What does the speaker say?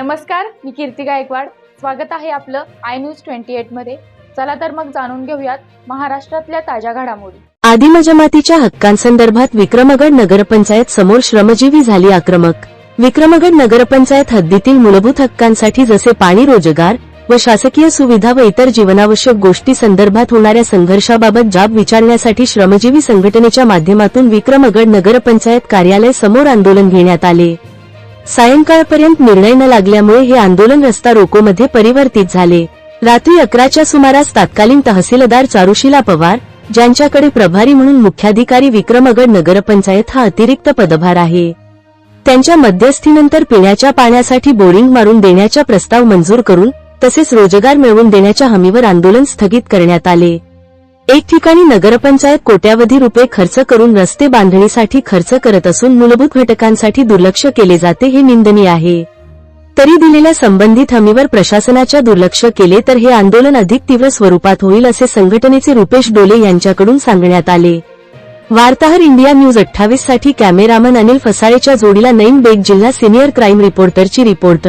नमस्कार मी कीर्ती गायकवाड. स्वागत आहे आपलं आय न्यूज ट्वेंटी एटमध्ये. चला तर मग जाणून घेऊयात महाराष्ट्रातल्या ताज्या घडामोडी. आदिम जमातीच्या हक्कांसंदर्भात विक्रमगड नगरपंचायत समोर श्रमजीवी झाली आक्रमक. विक्रमगड नगरपंचायत हद्दीतील मूलभूत हक्कांसाठी जसे पाणी रोजगार व शासकीय सुविधा व इतर जीवनावश्यक गोष्टी संदर्भात होणाऱ्या संघर्षाबाबत जाब विचारण्यासाठी श्रमजीवी संघटनेच्या माध्यमातून विक्रमगड नगरपंचायत कार्यालय समोर आंदोलन घेण्यात आले. सायंकाळपर्यंत निर्णय न लागल्यामुळे हे आंदोलन रस्ता रोकोमध्ये परिवर्तित झाले. रात्री अकराच्या सुमारास तत्कालीन तहसीलदार चारुशिला पवार ज्यांच्याकडे प्रभारी म्हणून मुख्याधिकारी विक्रमगड नगरपंचायत हा अतिरिक्त पदभार आहे. त्यांच्या मध्यस्थीनंतर पिण्याच्या पाण्यासाठी बोरिंग मारून देण्याचा प्रस्ताव मंजूर करून तसेच रोजगार मिळवून देण्याच्या हमीवर आंदोलन स्थगित करण्यात आले. एक ठिकाणी नगरपंचायत कोट्यावधी रुपये खर्च करून रस्ते बांधणीसाठी खर्च करत असून मूलभूत घटकांसाठी दुर्लक्ष केले जाते हे निंदनीय आहे. तरी दिलेल्या संबंधित हमीवर प्रशासनाच्या दुर्लक्ष केले तर हे आंदोलन अधिक तीव्र स्वरूपात होईल असे संघटनेचे रुपेश डोले यांच्याकडून सांगण्यात आले. वार्ताहर इंडिया न्यूज अठ्ठावीससाठी कॅमेरामन अनिल फसाळेच्या जोडीला नईम बेग जिल्हा सिनियर क्राईम रिपोर्टरची रिपोर्ट.